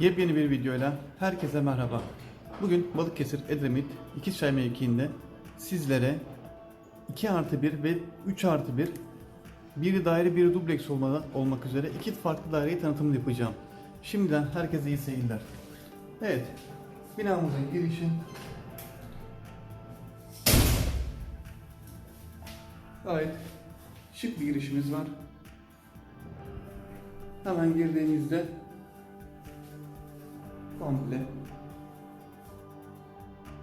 Yepyeni bir videoyla herkese merhaba. Bugün Balıkesir Edremit İkizçay mevkiinde sizlere 2 artı 1 ve 3 artı 1 biri daire biri dubleks olmadan, olmak üzere iki farklı daireyi tanıtımını yapacağım. Şimdiden herkese iyi seyirler. Evet, binamızın girişi gayet şık bir girişimiz var. Hemen girdiğimizde komple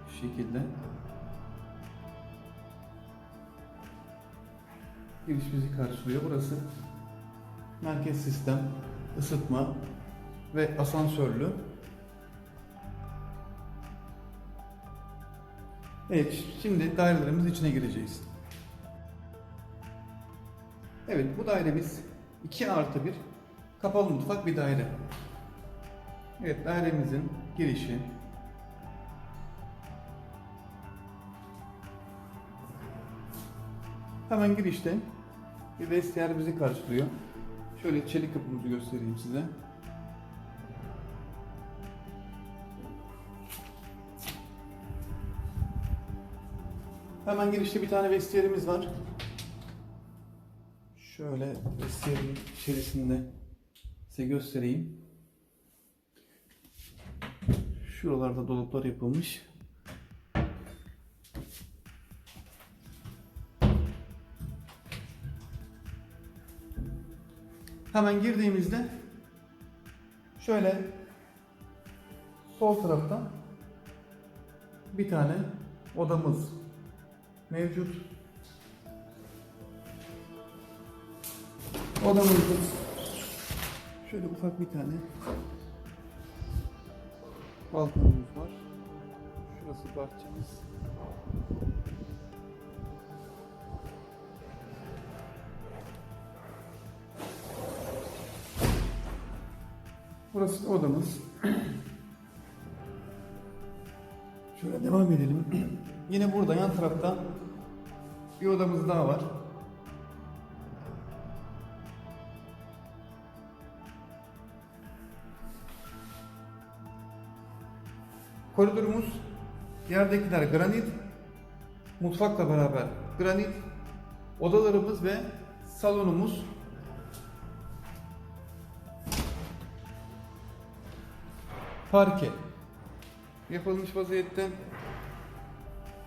şu şekilde giriş bizi karşılıyor. Burası merkez sistem, ısıtma ve asansörlü. Evet, şimdi dairelerimiz içine gireceğiz. Evet, bu dairemiz 2 artı 1 kapalı mutfak bir daire. Evet, dairemizin girişi. Hemen girişte bir vestiyer bizi karşılıyor. Şöyle çelik kapımızı göstereyim size. Hemen girişte bir tane vestiyerimiz var. Şöyle vestiyerin içerisinde size göstereyim. Şuralarda dolaplar yapılmış. Hemen girdiğimizde şöyle sol tarafta bir tane odamız mevcut. Odamızda şöyle ufak bir tane balkonumuz var. Şurası bahçemiz. Burası da odamız. Şöyle devam edelim. Yine burada yan tarafta bir odamız daha var. Koridorumuz yerdekiler granit, mutfakla beraber granit, odalarımız ve salonumuz parke yapılmış vaziyette.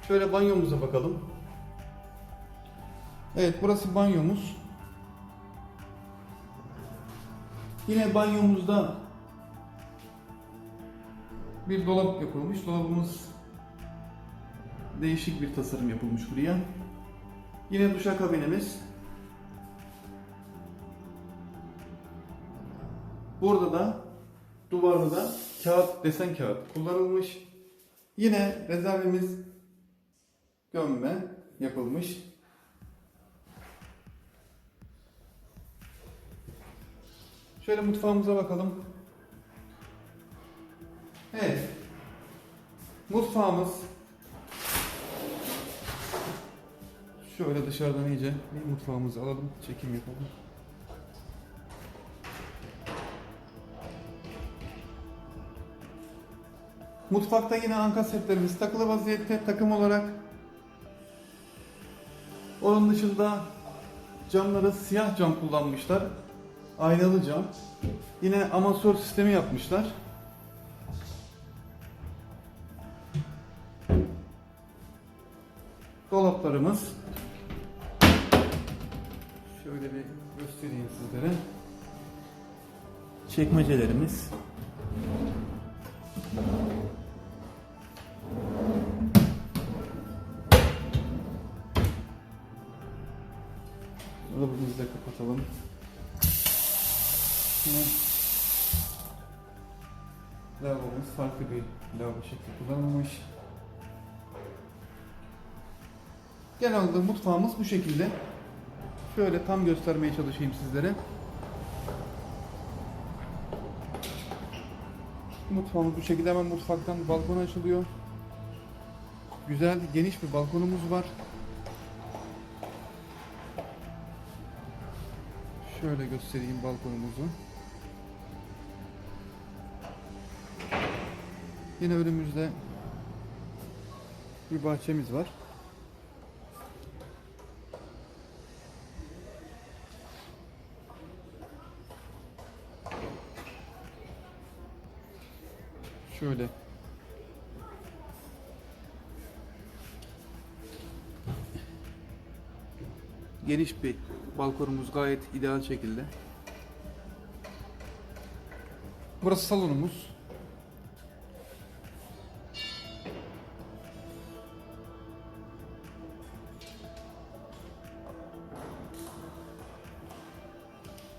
Şöyle banyomuza bakalım. Evet burası banyomuz. Yine banyomuzda bir dolap yapılmış. Dolabımız değişik bir tasarım yapılmış buraya. Yine duşakabinimiz. Burada da duvarda da kağıt, desen kağıt kullanılmış. Yine rezervimiz gömme yapılmış. Şöyle mutfağımıza bakalım. Evet. Mutfağımız şöyle dışarıdan iyice bir mutfağımızı alalım, çekim yapalım. Mutfakta yine anka setlerimiz takılı vaziyette takım olarak. Onun dışında camları siyah cam kullanmışlar. Aynalı cam. Yine amasör sistemi yapmışlar. Dolaplarımız. Şöyle bir göstereyim sizlere. Çekmecelerimiz. Dolabımızı da kapatalım. Yine lavabomuz farklı bir lavabo şekli kullanılmış. Genelde mutfağımız bu şekilde. Şöyle tam göstermeye çalışayım sizlere. Mutfağımız bu şekilde hemen mutfaktan balkona açılıyor. Güzel, geniş bir balkonumuz var. Şöyle göstereyim balkonumuzu. Yine önümüzde bir bahçemiz var. Şöyle. Geniş bir balkonumuz gayet ideal şekilde. Burası salonumuz.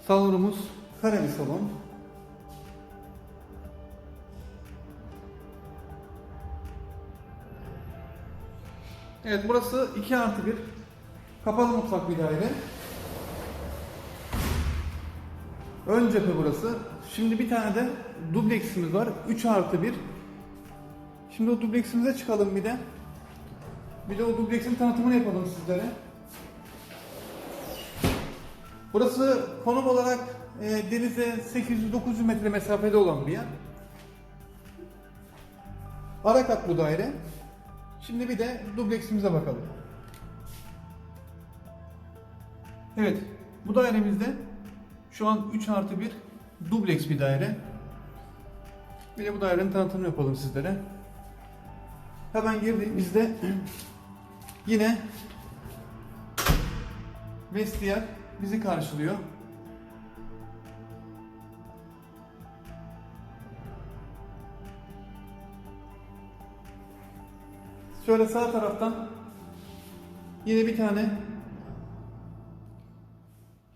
Salonumuz kare bir salon. Evet burası 2 artı 1 kapalı mutfak bir daire. Ön cephe burası. Şimdi bir tane de dubleksimiz var. 3 artı 1. Şimdi o dubleksimize çıkalım bir de. Bir de o dubleksin tanıtımını yapalım sizlere. Burası konum olarak e, denize 800-900 metre mesafede olan bir yer. Ara kat bu daire. Şimdi bir de dubleksimize bakalım. Evet, bu dairemizde şu an 3 artı 1 dubleks bir daire. Bir de bu dairenin tanıtımını yapalım sizlere. Hemen girdiğimizde yine vestiyer bizi karşılıyor. Şöyle sağ taraftan yine bir tane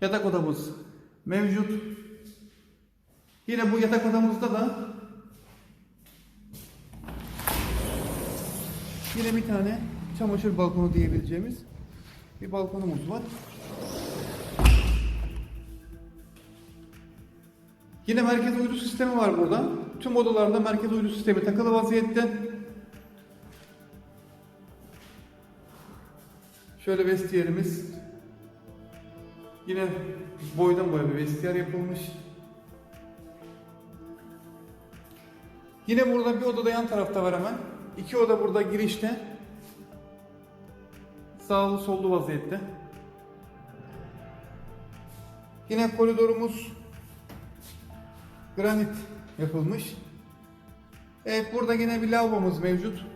yatak odamız mevcut. Yine bu yatak odamızda da yine bir tane çamaşır balkonu diyebileceğimiz bir balkonumuz var. Yine merkez uydu sistemi var burada. Tüm odalarda merkez uydu sistemi takılı vaziyette. Şöyle vestiyerimiz. Yine boydan boya bir vestiyer yapılmış. Yine burada bir oda da yan tarafta var hemen. İki oda burada girişte. Sağlı sollu vaziyette. Yine koridorumuz granit yapılmış. Evet burada yine bir lavabomuz mevcut.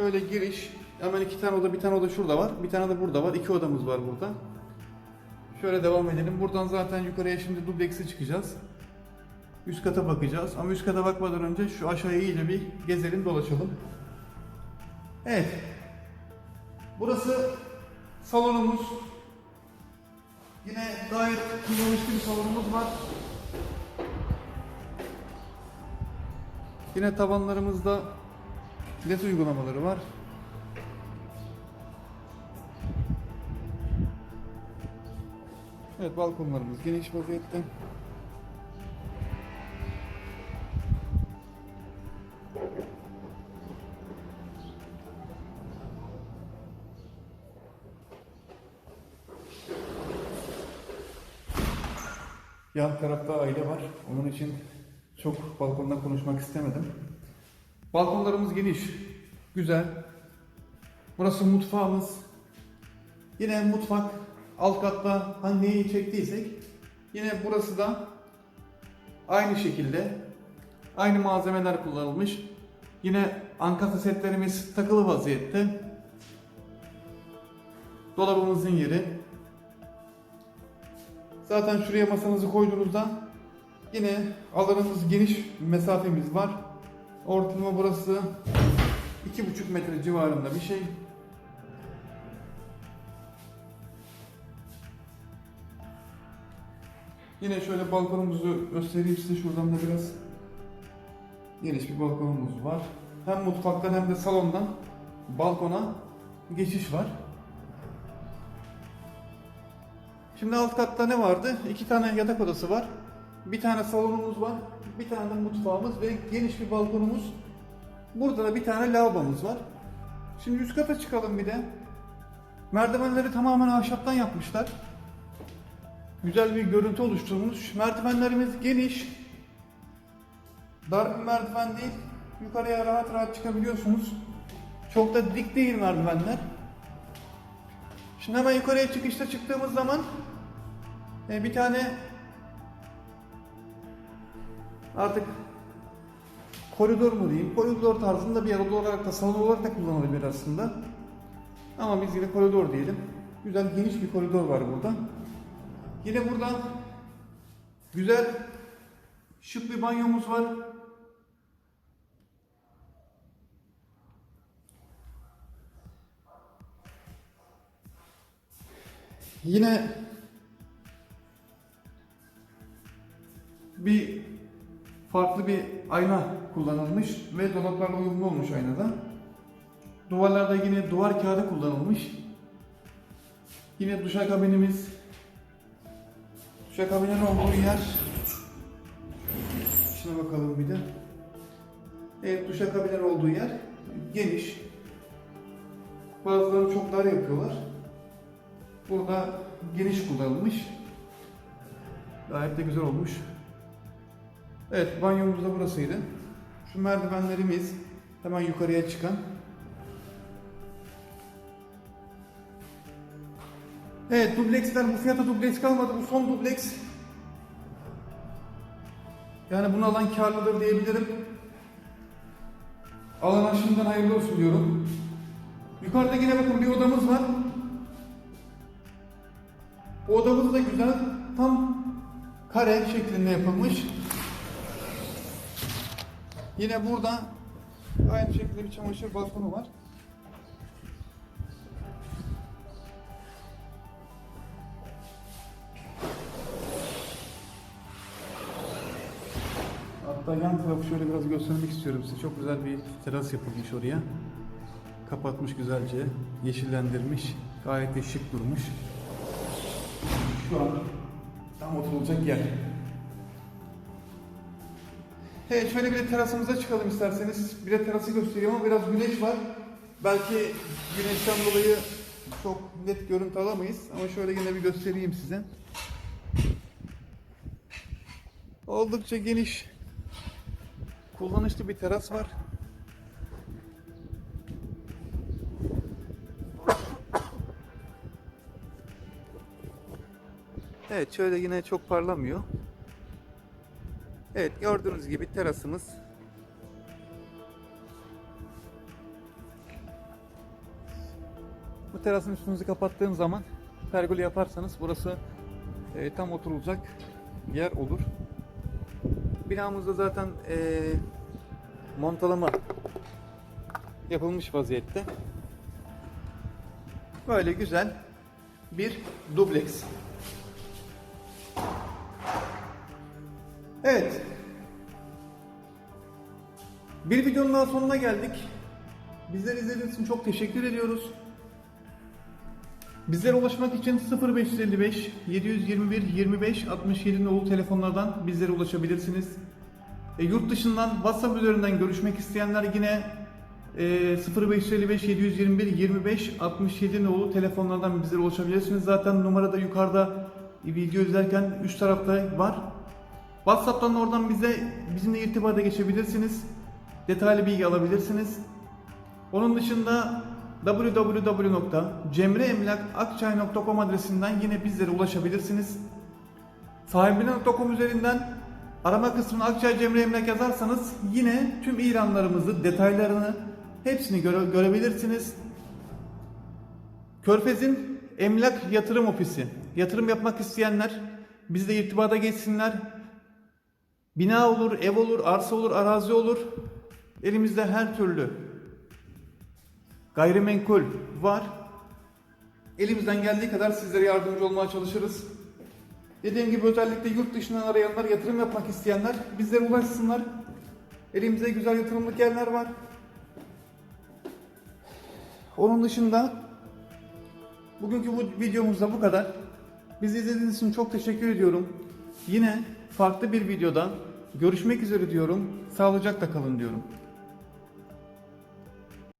Şöyle giriş. Hemen iki tane oda, bir tane oda şurada var. Bir tane de burada var. İki odamız var burada. Şöyle devam edelim. Buradan zaten yukarıya şimdi dubleks'e çıkacağız. Üst kata bakacağız. Ama üst kata bakmadan önce şu aşağıya iyice bir gezelim, dolaşalım. Evet. Burası salonumuz. Yine gayet kullanışlı bir salonumuz var. Yine tavanlarımızda led uygulamaları var. Evet balkonlarımız geniş vaziyette. Yan tarafta aile var. Onun için çok balkondan konuşmak istemedim. Balkonlarımız geniş, güzel. Burası mutfağımız. Yine mutfak alt katta hani neyi çektiysek yine burası da aynı şekilde aynı malzemeler kullanılmış. Yine ankasa setlerimiz takılı vaziyette. Dolabımızın yeri. Zaten şuraya masanızı koyduğunuzda yine alanımız geniş mesafemiz var. Ortalama burası 2,5 metre civarında bir şey. Yine şöyle balkonumuzu göstereyim size şuradan da biraz geniş bir balkonumuz var. Hem mutfaktan hem de salondan balkona geçiş var. Şimdi alt katta ne vardı? İki tane yatak odası var. Bir tane salonumuz var. Bir tane de mutfağımız ve geniş bir balkonumuz. Burada da bir tane lavabomuz var. Şimdi üst kata çıkalım bir de. Merdivenleri tamamen ahşaptan yapmışlar. Güzel bir görüntü oluşturmuş. Merdivenlerimiz geniş. Dar bir merdiven değil. Yukarıya rahat rahat çıkabiliyorsunuz. Çok da dik değil merdivenler. Şimdi hemen yukarıya çıkışta çıktığımız zaman e, bir tane artık koridor mu diyeyim, koridor tarzında bir yer olarak da salon olarak da kullanılabilir aslında. Ama biz yine koridor diyelim. Güzel geniş bir koridor var burada. Yine burada güzel şık bir banyomuz var. Yine bir ayna kullanılmış ve dolaplarla uyumlu olmuş aynada. Duvarlarda yine duvar kağıdı kullanılmış. Yine duşakabinimiz duşakabinin olduğu yer Şuna bakalım bir de. Evet duşakabinin olduğu yer geniş. Bazıları çok dar yapıyorlar. Burada geniş kullanılmış. Gayet de güzel olmuş. Evet banyomuz da burasıydı. Şu merdivenlerimiz hemen yukarıya çıkan. Evet dubleksler bu fiyata dubleks kalmadı. Bu son dubleks. Yani bunu alan karlıdır diyebilirim. Alana şimdiden hayırlı olsun diyorum. Yukarıda yine bakın bir odamız var. O odamız da güzel. Tam kare şeklinde yapılmış. Yine burada aynı şekilde bir çamaşır balkonu var. Hatta yan tarafı şöyle biraz göstermek istiyorum size. Çok güzel bir teras yapılmış oraya. Kapatmış güzelce, yeşillendirmiş. Gayet de şık durmuş. Şu an tam oturulacak yer. Evet şöyle bir de terasımıza çıkalım isterseniz. Bir de terası göstereyim ama biraz güneş var. Belki güneşten dolayı çok net görüntü alamayız. Ama şöyle yine bir göstereyim size. Oldukça geniş, kullanışlı bir teras var. Evet şöyle yine çok parlamıyor. Evet gördüğünüz gibi terasımız. Bu terasın üstünüzü kapattığım zaman pergole yaparsanız burası e, tam oturulacak yer olur. Binamızda zaten e, montalama yapılmış vaziyette. Böyle güzel bir dubleks. Evet. Bir videonun daha sonuna geldik. Bizleri izlediğiniz için çok teşekkür ediyoruz. Bizlere ulaşmak için 0555 721 25 67 nolu telefonlardan bizlere ulaşabilirsiniz. E, yurt dışından WhatsApp üzerinden görüşmek isteyenler yine e, 0555 721 25 67 nolu telefonlardan bizlere ulaşabilirsiniz. Zaten numara da yukarıda video izlerken üst tarafta var. WhatsApp'tan oradan bize bizimle irtibata geçebilirsiniz. Detaylı bilgi alabilirsiniz. Onun dışında www.cemreemlakakçay.com adresinden yine bizlere ulaşabilirsiniz. Sahibine.com üzerinden arama kısmına Akçay Cemre Emlak yazarsanız yine tüm ilanlarımızı, detaylarını hepsini göre- görebilirsiniz. Körfez'in Emlak Yatırım Ofisi. Yatırım yapmak isteyenler bizle irtibata geçsinler. Bina olur, ev olur, arsa olur, arazi olur. Elimizde her türlü gayrimenkul var. Elimizden geldiği kadar sizlere yardımcı olmaya çalışırız. Dediğim gibi özellikle yurt dışından arayanlar, yatırım yapmak isteyenler bizlere ulaşsınlar. Elimizde güzel yatırımlık yerler var. Onun dışında bugünkü bu videomuzda bu kadar. Bizi izlediğiniz için çok teşekkür ediyorum. Yine farklı bir videoda görüşmek üzere diyorum. Sağlıcakla kalın diyorum.